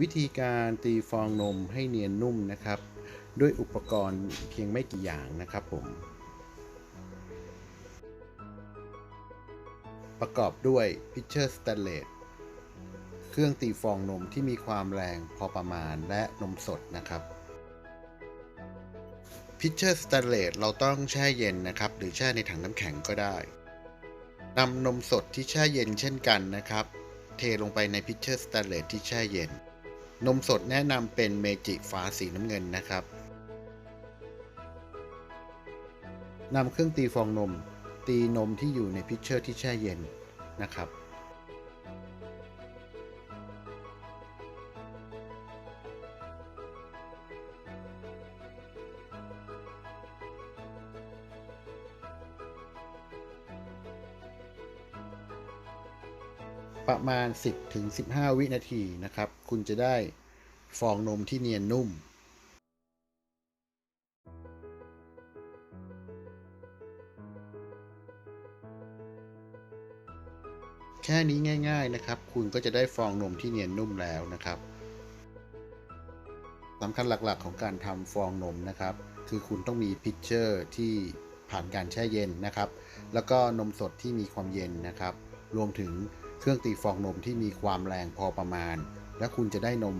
วิธีการตีฟองนมให้เนียนนุ่มนะครับ ด้วยอุปกรณ์เพียงไม่กี่อย่างนะครับผม ประกอบด้วยพิชเชอร์ส t ต n เลสเครื่องตีฟองนมที่มีความแรงพอประมาณและนมสดนะครับพิชเชอร์ส t ต n เลสเราต้องแช่เย็นนะครับ หรือแช่ในถังน้ำแข็งก็ได้นำนมสดที่แช่เย็นเช่นกันนะครับ เทลงไปในพิชเชอร์ส t ต n เลสที่แช่เย็น นมสดแนะนำเป็นเมจิฝาสีน้ำเงินนะครับนำเครื่องตีฟองนม ตีนมที่อยู่ในพิชเชอร์ที่แช่เย็นนะครับ ประมาณ 10-15วินาทีนะครับ คุณจะได้ฟองนมที่เนียนนุ่ม แค่นี้ง่าย ๆนะครับ คุณก็จะได้ฟองนมที่เนียนนุ่มแล้วนะครับสำคัญหลักๆของการทำฟองนมนะครับ คือคุณต้องมีพิชเชอร์ที่ผ่านการแช่เย็นนะครับ แล้วก็นมสดที่มีความเย็นนะครับ รวมถึงเครื่องตีฟองนมที่มีความแรงพอประมาณ และคุณจะได้นม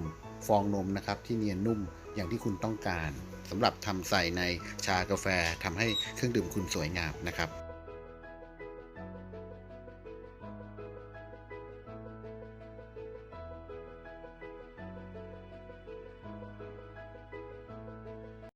ฟองนมนะครับที่เนียนนุ่มอย่างที่คุณต้องการสำหรับทำใส่ในชากาแฟทำให้เครื่องดื่มคุณสวยงามนะครับ